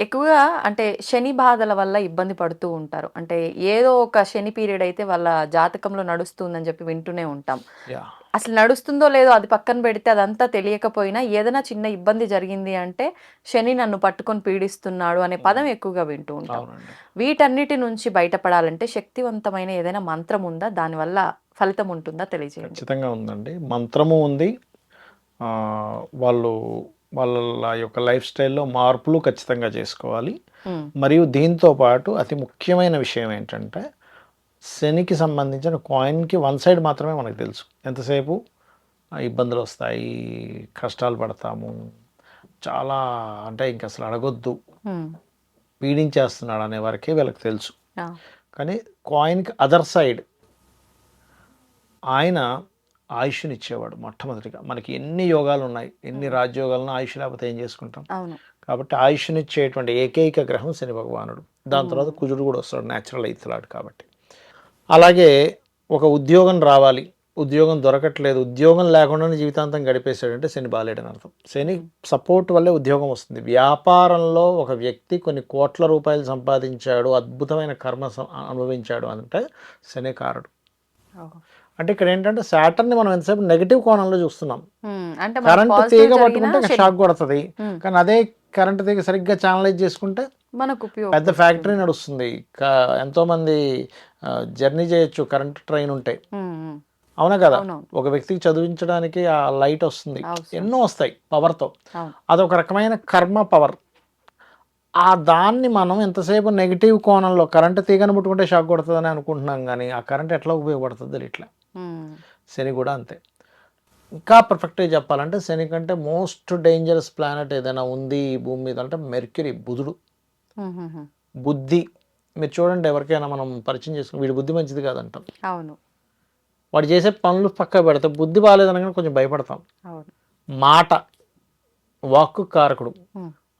ఎక్కువగా అంటే శని బాధల వల్ల ఇబ్బంది పడుతూ ఉంటారు. అంటే ఏదో ఒక శని పీరియడ్ అయితే వాళ్ళ జాతకంలో నడుస్తుందని చెప్పి వింటూనే ఉంటాం. అసలు నడుస్తుందో లేదో అది పక్కన పెడితే అదంతా తెలియకపోయినా ఏదైనా చిన్న ఇబ్బంది జరిగింది అంటే శని నన్ను పట్టుకొని పీడిస్తున్నాడు అనే పదం ఎక్కువగా వింటూ ఉంటాం. వీటన్నిటి నుంచి బయటపడాలంటే శక్తివంతమైన ఏదైనా మంత్రం ఉందా? దానివల్ల ఫలితం ఉంటుందా? తెలియజేయండి. ఖచ్చితంగా ఉందండి. మంత్రము ఉంది. ఆ, వాళ్ళు వాళ్ళ యొక్క లైఫ్ స్టైల్లో మార్పులు ఖచ్చితంగా చేసుకోవాలి. మరియు దీంతో పాటు అతి ముఖ్యమైన విషయం ఏంటంటే శనికి సంబంధించిన కాయిన్కి వన్ సైడ్ మాత్రమే మనకు తెలుసు. ఎంతసేపు ఇబ్బందులు వస్తాయి కష్టాలు పడతాము చాలా అంటే ఇంక అసలు అడగొద్దు. పీడించేస్తున్నాడు అనే వరకే వీళ్ళకి తెలుసు. కానీ కాయిన్కి అదర్ సైడ్ ఆయన ఆయుష్నిచ్చేవాడు మొట్టమొదటిగా. మనకి ఎన్ని యోగాలు ఉన్నాయి ఎన్ని రాజ్యోగాలను ఆయుష్ లేకపోతే ఏం చేసుకుంటాం? కాబట్టి ఆయుష్నిచ్చేటువంటి ఏకైక గ్రహం శని భగవానుడు. దాని తర్వాత కుజుడు కూడా వస్తాడు న్యాచురల్ అవుతున్నాడు కాబట్టి. అలాగే ఒక ఉద్యోగం రావాలి. ఉద్యోగం దొరకట్లేదు. ఉద్యోగం లేకుండానే జీవితాంతం గడిపేశాడంటే శని బాలేడని అర్థం. శని సపోర్ట్ వల్లే ఉద్యోగం వస్తుంది. వ్యాపారంలో ఒక వ్యక్తి కొన్ని కోట్ల రూపాయలు సంపాదించాడు అద్భుతమైన కర్మ అనుభవించాడు అంటే శని కారడు. అంటే ఇక్కడ ఏంటంటే శాటర్ని మనం ఎంతసేపు నెగిటివ్ కోణంలో చూస్తున్నాం. కరెంట్ తీగ పట్టుకుంటే షాక్ కొడుతుంది. కానీ అదే కరెంట్ తీగ సరిగ్గా ఛానలైజ్ చేసుకుంటే మనకు పెద్ద ఫ్యాక్టరీ నడుస్తుంది. క- ఎంతోమంది జర్నీ చేయొచ్చు కరెంట్ ట్రైన్ ఉంటే. అవునా కదా? ఒక వ్యక్తికి చదివించడానికి ఆ లైట్ వస్తుంది. ఎన్నో వస్తాయి పవర్తో అదొక రకమైన కర్మ పవర్ ఆ దాన్ని మనం ఎంతసేపు నెగిటివ్ కోణంలో కరెంట్ తీగను ముట్టుకుంటే షాక్ కొడుతుందని అనుకుంటున్నాం కానీ ఆ కరెంట్ ఎట్లా ఉపయోగపడుతుంది ఇట్లా శని కూడా అంతే. ఇంకా పర్ఫెక్ట్గా చెప్పాలంటే శని కంటే మోస్ట్ డేంజరస్ ప్లానెట్ ఏదైనా ఉంది ఈ భూమి మీద అంటే మెర్క్యూరీ బుధుడు. బుద్ధి. మీరు చూడండి ఎవరికైనా మనం పరిచయం చేసుకుని వీడి బుద్ధి మంచిది కాదంటాం. అవును. వాడు చేసే పనులు పక్క పెడితే. బుద్ధి బాగాలేదనగానే కొంచెం భయపడతాం. మాట వాక్కు కారకుడు.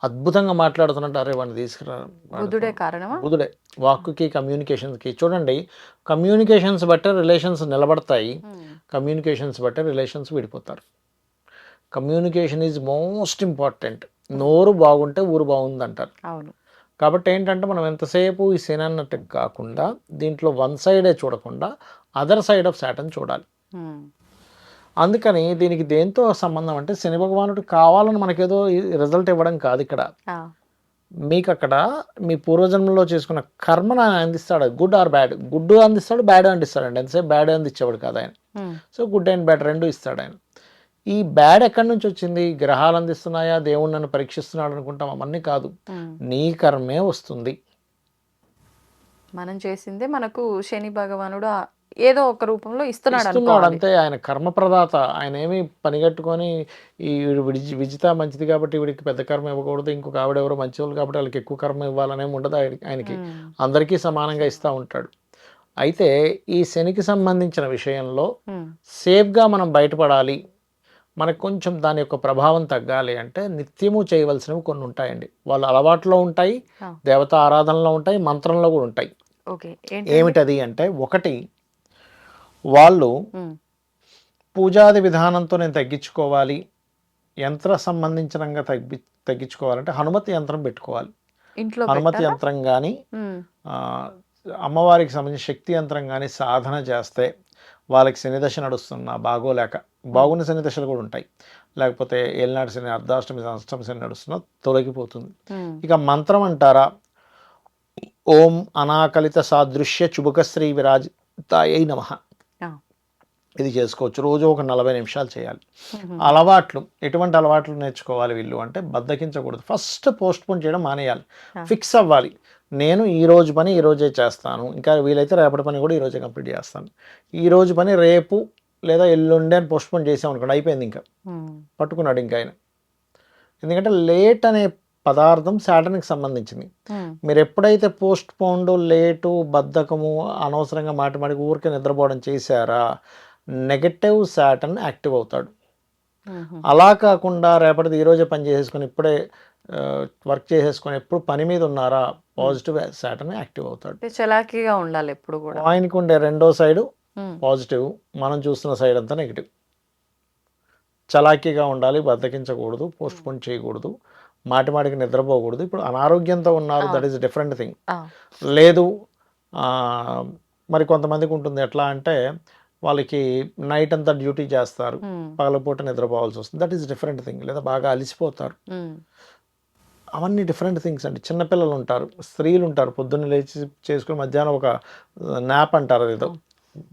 అద్భుతంగా మాట్లాడుతున్నట్టు అరే వాడిని తీసుకురా బుధుడే కారణమా? బుధుడే వాక్కుకి కమ్యూనికేషన్స్కి చూడండి కమ్యూనికేషన్స్ బట్టే రిలేషన్స్ నిలబడతాయి. కమ్యూనికేషన్స్ బట్టే రిలేషన్స్ విడిపోతారు. కమ్యూనికేషన్ ఈజ్ మోస్ట్ ఇంపార్టెంట్ నోరు బాగుంటే ఊరు బాగుంది అంటారు అవును. కాబట్టి ఏంటంటే మనం ఎంతసేపు ఈ సీన్ అన్నట్టు కాకుండా దీంట్లో వన్ సైడే చూడకుండా అదర్ సైడ్ ఆఫ్ శాటన్ చూడాలి. ఉమ్, అందుకని దీనికి దేంతో సంబంధం అంటే శని భగవానుడు కావాలని మనకేదో రిజల్ట్ ఇవ్వడం కాదు ఇక్కడ. మీకు అక్కడ మీ పూర్వజన్మలో చేసుకున్న కర్మను ఆయన అందిస్తాడు. గుడ్ ఆర్ బ్యాడ్ గుడ్ అందిస్తాడు బ్యాడ్ అందిస్తాడు అండి ఎంతసేపు బ్యాడ్ అందించేవాడు కాదు ఆయన. సో గుడ్ అండ్ బ్యాడ్ రెండు ఇస్తాడు ఆయన. ఈ బ్యాడ్ ఎక్కడి నుంచి వచ్చింది? గ్రహాలు అందిస్తున్నాయా? దేవుడు నన్ను పరీక్షిస్తున్నాడు అనుకుంటాం? అవన్నీ కాదు. నీ కర్మే వస్తుంది. మనం చేసిందే మనకు శని భగవానుడు ఏదో ఒక రూపంలో ఇస్తున్నాడు అంతే. ఆయన కర్మ ప్రదాత ఆయన ఏమి పనిగట్టుకొని ఈ విజిత మంచిది కాబట్టి వీడికి పెద్ద కర్మ ఇవ్వకూడదు. ఇంకొక ఆవిడ ఎవరో మంచి వాళ్ళు కాబట్టి వాళ్ళకి ఎక్కువ కర్మ ఇవ్వాలనేమి ఉండదు ఆయన- ఆయనకి. అందరికీ సమానంగా ఇస్తూ ఉంటాడు. అయితే ఈ శనికి సంబంధించిన విషయంలో సేఫ్గా మనం బయటపడాలి. మనకు కొంచెం దాని యొక్క ప్రభావం తగ్గాలి అంటే నిత్యము చేయవలసినవి కొన్ని ఉంటాయండి. వాళ్ళ అలవాట్లో ఉంటాయి. దేవతా ఆరాధనలో ఉంటాయి మంత్రంలో కూడా ఉంటాయి. ఏమిటది అంటే ఒకటి వాళ్ళు పూజాది విధానంతో నేను తగ్గించుకోవాలి యంత్ర సంబంధించినంగా తగ్గి తగ్గించుకోవాలంటే హనుమతి యంత్రం పెట్టుకోవాలి. ఇంట్లో హనుమతి? యంత్రం కానీ అమ్మవారికి సంబంధించిన శక్తి యంత్రం కానీ సాధన చేస్తే వాళ్ళకి శని దశ నడుస్తున్నా బాగోలేక బాగున్న శని దశలు కూడా ఉంటాయి. లేకపోతే ఏలినాడు శని అర్ధాష్టమి అష్టమి శని నడుస్తున్నా తొలగిపోతుంది. ఇక మంత్రం అంటారా? ఓం అనాకలిత సాదృశ్య చుబుకశ్రీ విరాజితాయై నమ. ఇది చేసుకోవచ్చు. రోజు ఒక నలభై నిమిషాలు చేయాలి. అలవాట్లు ఎటువంటి అలవాట్లు నేర్చుకోవాలి వీళ్ళు అంటే బద్దకించకూడదు. ఫస్ట్ పోస్ట్ పోన్ చేయడం మానేయాలి. ఫిక్స్ అవ్వాలి. నేను ఈ రోజు పని ఈ రోజే చేస్తాను. ఇంకా వీలైతే రేపటి పని కూడా ఈ రోజే కంప్లీట్ చేస్తాను. ఈ రోజు పని రేపు లేదా ఎల్లుండి అని పోస్ట్ పోన్ చేసాం అనుకోండి అయిపోయింది ఇంకా. పట్టుకున్నాడు ఇంకా ఆయన. ఎందుకంటే లేట్ అనే పదార్థం శాటన్కి సంబంధించింది. మీరు ఎప్పుడైతే పోస్ట్ పోన్డ్ లేటు బద్ధకము అనవసరంగా మాటి మాటికి ఊరికే నిద్రపోవడం చేశారా నెగటివ్ శాటన్ యాక్టివ్ అవుతాడు. అలా కాకుండా రేపటిది ఈరోజే పని చేసేసుకొని ఇప్పుడే వర్క్ చేసేసుకొని ఎప్పుడు పని మీద ఉన్నారా పాజిటివ్ శాటన్ యాక్టివ్ అవుతాడు. చలాకీగా ఉండాలి ఎప్పుడు కూడా. ఆయనకు ఉండే రెండో సైడు పాజిటివ్ మనం చూస్తున్న సైడ్ అంతా నెగిటివ్ చలాకీగా ఉండాలి బద్దకించకూడదు పోస్ట్ పోన్ చేయకూడదు మాటి మాటికి నిద్రపోకూడదు. ఇప్పుడు అనారోగ్యంతో ఉన్నారు దట్ ఈస్ డిఫరెంట్ థింగ్ లేదు మరి కొంతమందికి ఉంటుంది. ఎట్లా అంటే వాళ్ళకి నైట్ అంతా డ్యూటీ చేస్తారు. ఉమ్, పగలపూట నిద్రపోవాల్సి వస్తుంది. దట్ ఈస్ డిఫరెంట్ థింగ్ లేదా బాగా అలసిపోతారు. ఉమ్, అవన్నీ డిఫరెంట్ థింగ్స్ అండి. చిన్నపిల్లలు ఉంటారు స్త్రీలు ఉంటారు. పొద్దున్న లేచి చేసుకుని మధ్యాహ్నం ఒక నాప్ అంటారు ఏదో.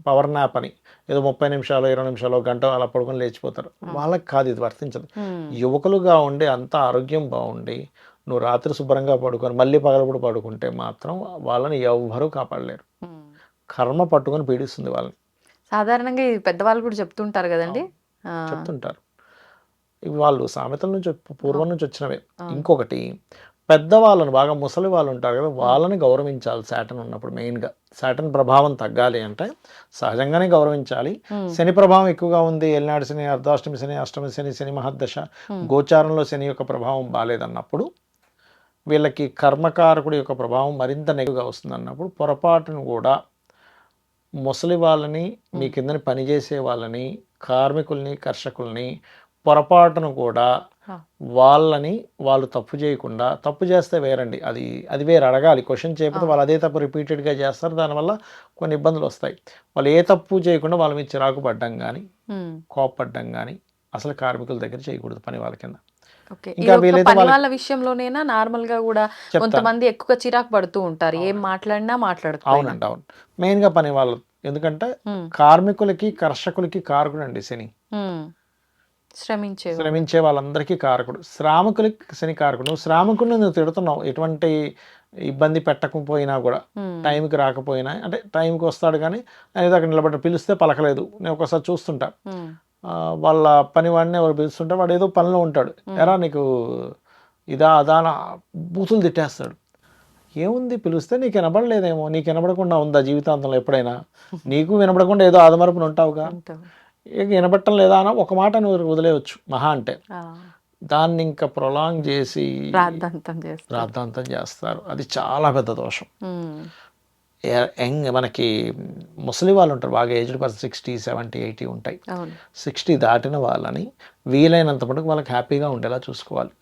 పవర్ నాప్ అని. ఏదో ముప్పై నిమిషాలు ఇరవై నిమిషాలు గంట అలా పడుకొని లేచిపోతారు. వాళ్ళకి కాదు ఇది వర్తించదు. యువకులుగా ఉండి అంత ఆరోగ్యం బాగుండి నువ్వు రాత్రి శుభ్రంగా పడుకొని మళ్ళీ పగలపూట పడుకుంటే మాత్రం వాళ్ళని ఎవ్వరూ కాపాడలేరు. కర్మ పట్టుకొని పీడిస్తుంది వాళ్ళని. సాధారణంగా ఈ పెద్దవాళ్ళు కూడా చెప్తుంటారు కదండి. చెప్తుంటారు. ఇవి వాళ్ళు సామెతల నుంచి పూర్వం నుంచి వచ్చినవే. ఇంకొకటి పెద్దవాళ్ళని బాగా ముసలి వాళ్ళు ఉంటారు కదా వాళ్ళని గౌరవించాలి శాటన్ ఉన్నప్పుడు మెయిన్గా. శాటన్ ప్రభావం తగ్గాలి అంటే సహజంగానే గౌరవించాలి. శని ప్రభావం ఎక్కువగా ఉంది ఎల్నాడు శని అర్ధాష్టమి శని అష్టమి శని శని మహద్దశ గోచారంలో శని యొక్క ప్రభావం బాగాలేదన్నప్పుడు వీళ్ళకి కర్మకారకుడి యొక్క ప్రభావం మరింత నెగ్గుగా వస్తుంది అన్నప్పుడు పొరపాటును కూడా ముసలి వాళ్ళని మీ కిందని పనిచేసే వాళ్ళని కార్మికుల్ని కర్షకుల్ని పొరపాటును కూడా. వాళ్ళని వాళ్ళు తప్పు చేయకుండా తప్పు చేస్తే వేరండి. అది అది వేరు అడగాలి. క్వశ్చన్ చేయకపోతే వాళ్ళు అదే తప్పు రిపీటెడ్గా చేస్తారు. దానివల్ల కొన్ని ఇబ్బందులు వస్తాయి. వాళ్ళు ఏ తప్పు చేయకుండా వాళ్ళ మీద చిరాకు పడ్డం కానీ ఉమ్, కోపపడ్డం కానీ అసలు కార్మికుల దగ్గర చేయకూడదు పని వాళ్ళ కింద. ఇంకా వీలైతే వాళ్ళ విషయంలోనేనా నార్మల్గా కూడా. కొంతమంది ఎక్కువ చిరాకు పడుతూ ఉంటారు. ఏం మాట్లాడినా మాట్లాడకపోయినా. అవునండి అవును. మెయిన్గా పని వాళ్ళు ఎందుకంటే కార్మికులకి కర్షకులకి కారకుడు అండి శని శ్రమించే శ్రమించే వాళ్ళందరికీ కారకుడు. శ్రామికులకి శని కారకుడు. నువ్వు శ్రామికుడిని నువ్వు తిడుతున్నావు. ఎటువంటి ఇబ్బంది పెట్టకపోయినా కూడా టైంకి రాకపోయినా అంటే టైంకి వస్తాడు కానీ ఏదో అక్కడ నిలబడి పిలిస్తే పలకలేదు. నేను ఒకసారి చూస్తుంటా. వాళ్ళ పని వాడిని ఎవరు పిలుస్తుంటే వాడు ఏదో పనిలో ఉంటాడు. ఎరా నీకు ఇదా అదా బూతులు తిట్టేస్తాడు. ఏముంది పిలిస్తే నీకు వినబడలేదేమో నీకు వినబడకుండా ఉందా జీవితాంతంలో ఎప్పుడైనా? నీకు వినబడకుండా ఏదో ఆదమరపున ఉంటావుగా. ఇక వినబట్టం లేదా అని ఒక మాట నువ్వు వదిలేయచ్చు మహా అంటే. దాన్ని ఇంకా ప్రొలాంగ్ చేసి ప్రార్థంతం చేస్తారు. రాద్ధాంతం చేస్తారు. అది చాలా పెద్ద దోషం. యంగ్ మనకి ముసలి వాళ్ళు ఉంటారు బాగా aged person sixty seventy eighty ఉంటాయి. సిక్స్టీ దాటిన వాళ్ళని వీలైనంత మటుకు వాళ్ళకి హ్యాపీగా ఉండేలా చూసుకోవాలి.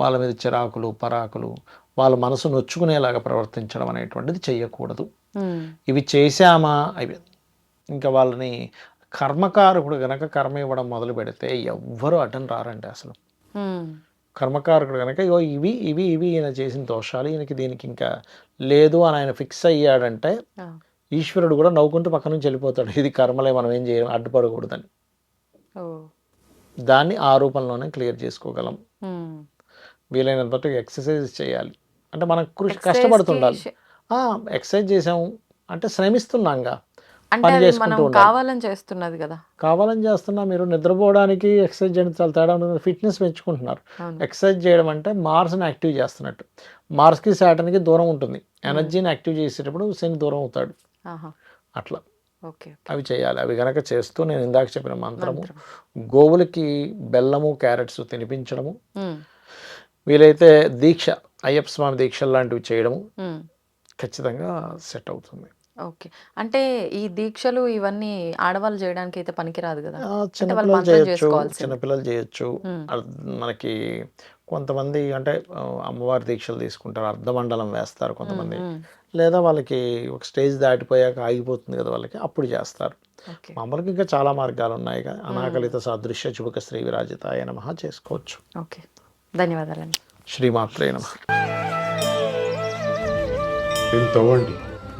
వాళ్ళ మీద చిరాకులు పరాకులు వాళ్ళ మనసు నొచ్చుకునేలాగా ప్రవర్తించడం అనేటువంటిది చెయ్యకూడదు. ఉమ్, ఇవి చేశామా? అవి ఇంకా వాళ్ళని కర్మకారకుడు గనక కర్మ ఇవ్వడం మొదలు పెడితే ఎవ్వరూ అటెండ్ రారండి అసలు. కర్మకారకుడు కనుక ఇగో ఇవి ఇవి ఇవి ఈయన చేసిన దోషాలు ఈయనకి దీనికి ఇంకా లేదు అని ఆయన ఫిక్స్ అయ్యాడంటే ఈశ్వరుడు కూడా నవ్వుకుంటూ పక్క నుంచి వెళ్ళిపోతాడు. ఇది కర్మలే మనం ఏం చేయం అడ్డుపడకూడదని. దాన్ని ఆ రూపంలోనే క్లియర్ చేసుకోగలం. వీలైనంత మటుకు ఎక్సర్సైజ్ చేయాలి. అంటే మనం కృషి కష్టపడుతుండాలి. ఎక్సర్సైజ్ చేసాము అంటే శ్రమిస్తున్నాంగా పని చేసుకుంటూ. కావాలని చేస్తున్నది కదా. కావాలని చేస్తున్నా మీరు నిద్రపోవడానికి ఎక్సర్సైజ్ చేయడం చాలా తేడా ఉంటుంది. ఫిట్నెస్ పెంచుకుంటున్నారు. ఎక్సర్సైజ్ చేయడం అంటే మార్స్ని యాక్టివ్ చేస్తున్నట్టు. మార్స్కి శాటన్కి దూరం ఉంటుంది. ఎనర్జీని యాక్టివ్ చేసేటప్పుడు శని దూరం అవుతాడు. అట్లా. ఓకే అవి చేయాలి. అవి గనక చేస్తూ నేను ఇందాక చెప్పిన మంత్రము గోవులకి బెల్లము క్యారెట్స్ తినిపించడము. వీలైతే దీక్ష అయ్యప్ప స్వామి దీక్షలు లాంటివి చేయడము. ఖచ్చితంగా సెట్ అవుతుంది. ఓకే. అంటే ఈ దీక్షలు ఇవన్నీ ఆడవాళ్ళు చేయడానికి అయితే పనికిరాదు కదా. ఆ, వాళ్ళు చిన్నపిల్లలు మంత్రం చేయొచ్చు చేసుకోవాల్సింది. చిన్నపిల్లలు చేయొచ్చు. ఉమ్. అర్- మనకి కొంతమంది అంటే అమ్మవారి దీక్షలు తీసుకుంటారు అర్ధమండలం వేస్తారు కొంతమంది. లేదా వాళ్ళకి ఒక స్టేజ్ దాటిపోయాక ఆగిపోతుంది కదా వాళ్ళకి అప్పుడు చేస్తారు. ఓకే. మామూలుగా ఇంకా చాలా మార్గాలు ఉన్నాయి కదా. అనాకలిత సాదృశ్య చుడుక శ్రీ విరాజితాయ నమ చేసుకోవచ్చు. ఓకే. ధన్యవాదాలండి. శ్రీమాత్రే నమ. దీన్ని తవ్వండి